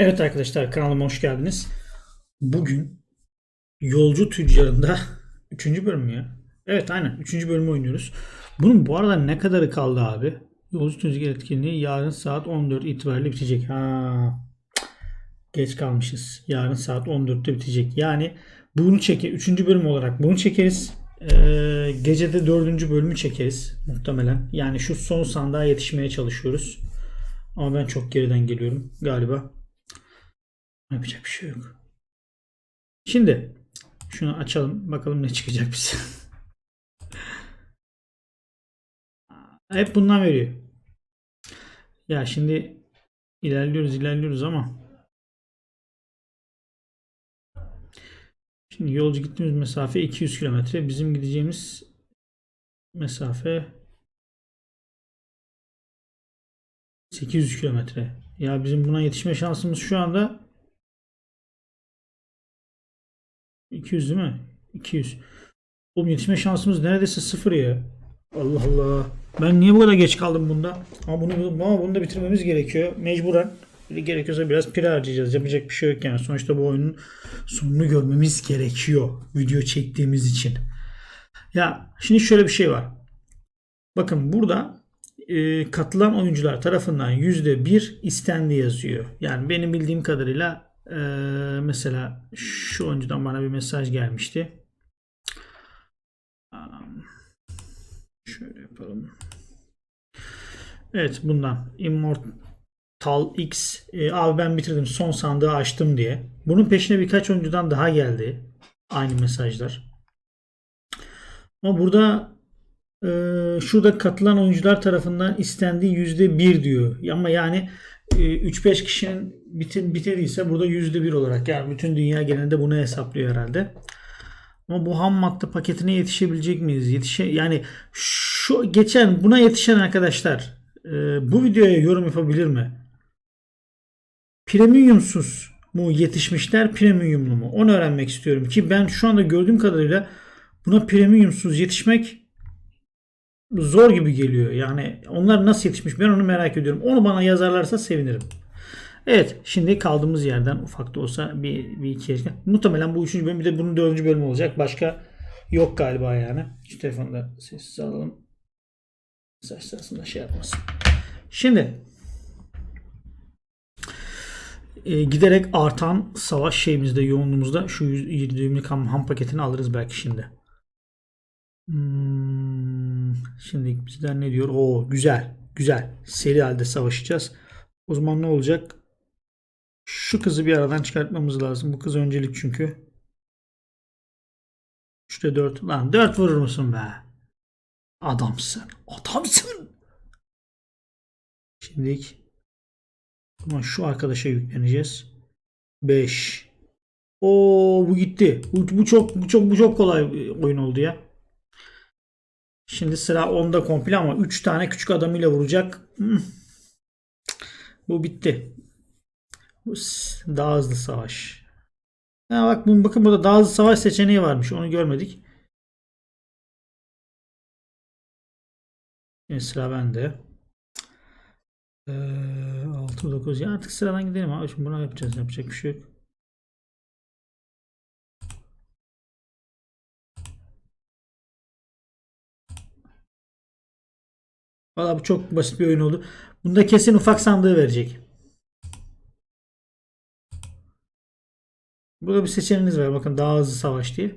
Evet arkadaşlar kanalıma hoş geldiniz. Bugün Yolcu Tüccarı'nda 3. bölüm mü ya? Evet aynen 3. bölümü oynuyoruz. Bunun bu arada ne kadarı kaldı abi? Yolcu Tüccar etkinliği yarın saat 14 itibariyle bitecek. Ha. Geç kalmışız. Yarın saat 14'te bitecek. Yani bunu çeke 3. bölüm olarak bunu çekeriz. Ee, gecede 4. bölümü çekeriz muhtemelen. Yani şu son sandığa yetişmeye çalışıyoruz. Ama ben çok geriden geliyorum galiba. Yapacak bir şey yok. Şimdi şunu açalım. Bakalım ne çıkacak bize. Hep bundan veriyor. Ya şimdi ilerliyoruz ilerliyoruz ama şimdi yolcu gittiğimiz mesafe 200 kilometre. Bizim gideceğimiz mesafe 800 kilometre. Ya bizim buna yetişme şansımız şu anda 200 değil mi? 200. Oğlum yetişme şansımız neredeyse sıfır ya. Allah Allah. Ben niye bu kadar geç kaldım bunda? Ama bunu, ama bunu da bitirmemiz gerekiyor. Mecburen. Gerekiyorsa biraz pire harcayacağız. Yapacak bir şey yok yani. Sonuçta bu oyunun sonunu görmemiz gerekiyor. Video çektiğimiz için. Ya şimdi şöyle bir şey var. Bakın burada e, katılan oyuncular tarafından %1 istendi yazıyor. Yani benim bildiğim kadarıyla e, mesela şu oyuncudan bana bir mesaj gelmişti. Şöyle yapalım. Evet bundan Immortal X e, abi ben bitirdim son sandığı açtım diye. Bunun peşine birkaç oyuncudan daha geldi. Aynı mesajlar. Ama burada şurada katılan oyuncular tarafından istendiği %1 diyor. Ama yani e, 3-5 kişinin bitir, bitirdiyse burada %1 olarak yani bütün dünya genelinde bunu hesaplıyor herhalde. Ama bu ham madde paketine yetişebilecek miyiz? Yetişe yani şu geçen buna yetişen arkadaşlar e, bu videoya yorum yapabilir mi? Premiumsuz mu yetişmişler, premiumlu mu? Onu öğrenmek istiyorum ki ben şu anda gördüğüm kadarıyla buna premiumsuz yetişmek zor gibi geliyor. Yani onlar nasıl yetişmiş ben onu merak ediyorum. Onu bana yazarlarsa sevinirim. Evet şimdi kaldığımız yerden ufak da olsa bir, bir iki muhtemelen bu üçüncü bölüm bir de bunun dördüncü bölümü olacak. Başka yok galiba yani. Şu telefonu da sessiz alalım. Mesaj sırasında şey yapmasın. Şimdi e, giderek artan savaş şeyimizde yoğunluğumuzda şu 120'lik ham, ham paketini alırız belki şimdi. Hmm, şimdi bizden ne diyor? Oo güzel. Güzel. Seri halde savaşacağız. O zaman ne olacak? Şu kızı bir aradan çıkartmamız lazım. Bu kız öncelik çünkü. Şurada 4. Lan 4 vurur musun be? Adamsın. Adamsın. Şimdilik ama şu arkadaşa yükleneceğiz. 5. Oo bu gitti. Bu, bu çok bu çok bu çok kolay oyun oldu ya. Şimdi sıra 10'da komple ama 3 tane küçük adamıyla vuracak. Hmm. Bu bitti. Daha hızlı savaş. Ha bak bakın burada daha hızlı savaş seçeneği varmış. Onu görmedik. Şimdi sıra bende. Ee, 6 9 ya artık sıradan gidelim abi. Şimdi buna yapacağız. Yapacak bir şey yok. Valla bu çok basit bir oyun oldu. Bunda kesin ufak sandığı verecek. Burada bir seçeneğiniz var. Bakın daha hızlı savaş diye.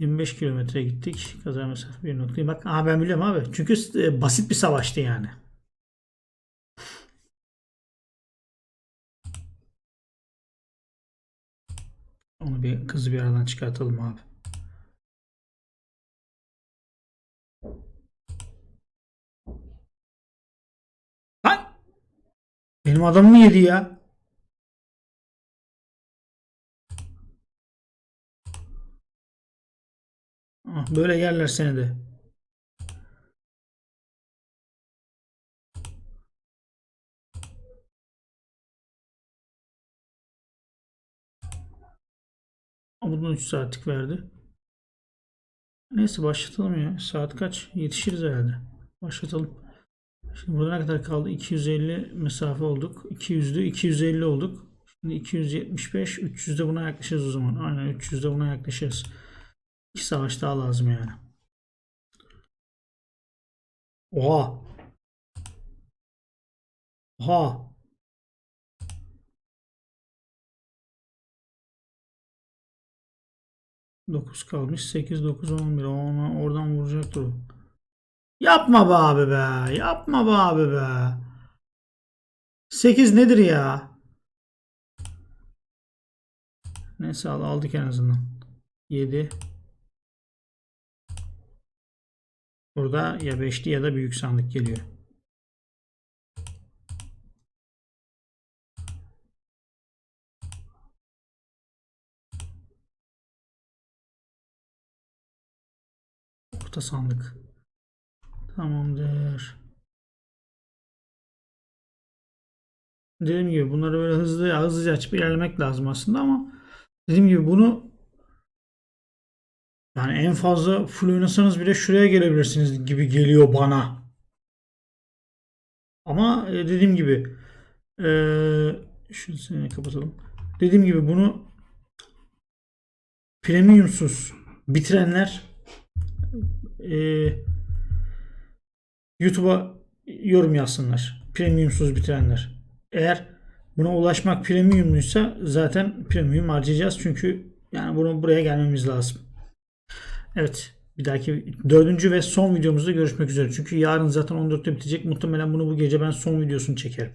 25 kilometre gittik. Kaza mesafe bir noktayı. Bak aha ben biliyorum abi. Çünkü e, basit bir savaştı yani. Onu bir kızı bir aradan çıkartalım abi. Lan! Benim adamımı yedi ya. Ah, Böyle yerler seni de. Bunun 3 saatlik verdi. Neyse başlatalım ya. Saat kaç? Yetişiriz herhalde. Başlatalım. Şimdi burada ne kadar kaldı? 250 mesafe olduk. 200'lü 250 olduk. Şimdi 275 300'de buna yaklaşırız o zaman. Aynen 300'de buna yaklaşırız. İki savaş daha lazım yani. Oha. Oha. Dokuz kalmış. 8, 9, 11. Ona, oradan vuracaktır o. Yapma be abi be. Yapma be abi be. 8 nedir ya? Neyse al, aldık en azından. 7. Burada ya 5'li ya da büyük sandık geliyor. Orta sandık. Tamamdır. Dediğim gibi bunları böyle hızlı hızlıca açıp ilerlemek lazım aslında ama dediğim gibi bunu yani en fazla full oynasanız bile şuraya gelebilirsiniz gibi geliyor bana. Ama e, dediğim gibi e, şunu seni kapatalım. Dediğim gibi bunu premiumsuz bitirenler e, YouTube'a yorum yazsınlar. Premiumsuz bitirenler. Eğer buna ulaşmak premiumluysa zaten premium harcayacağız. Çünkü yani bunu buraya gelmemiz lazım. Evet. Bir dahaki dördüncü ve son videomuzda görüşmek üzere. Çünkü yarın zaten 14'te bitecek. Muhtemelen bunu bu gece ben son videosunu çekerim.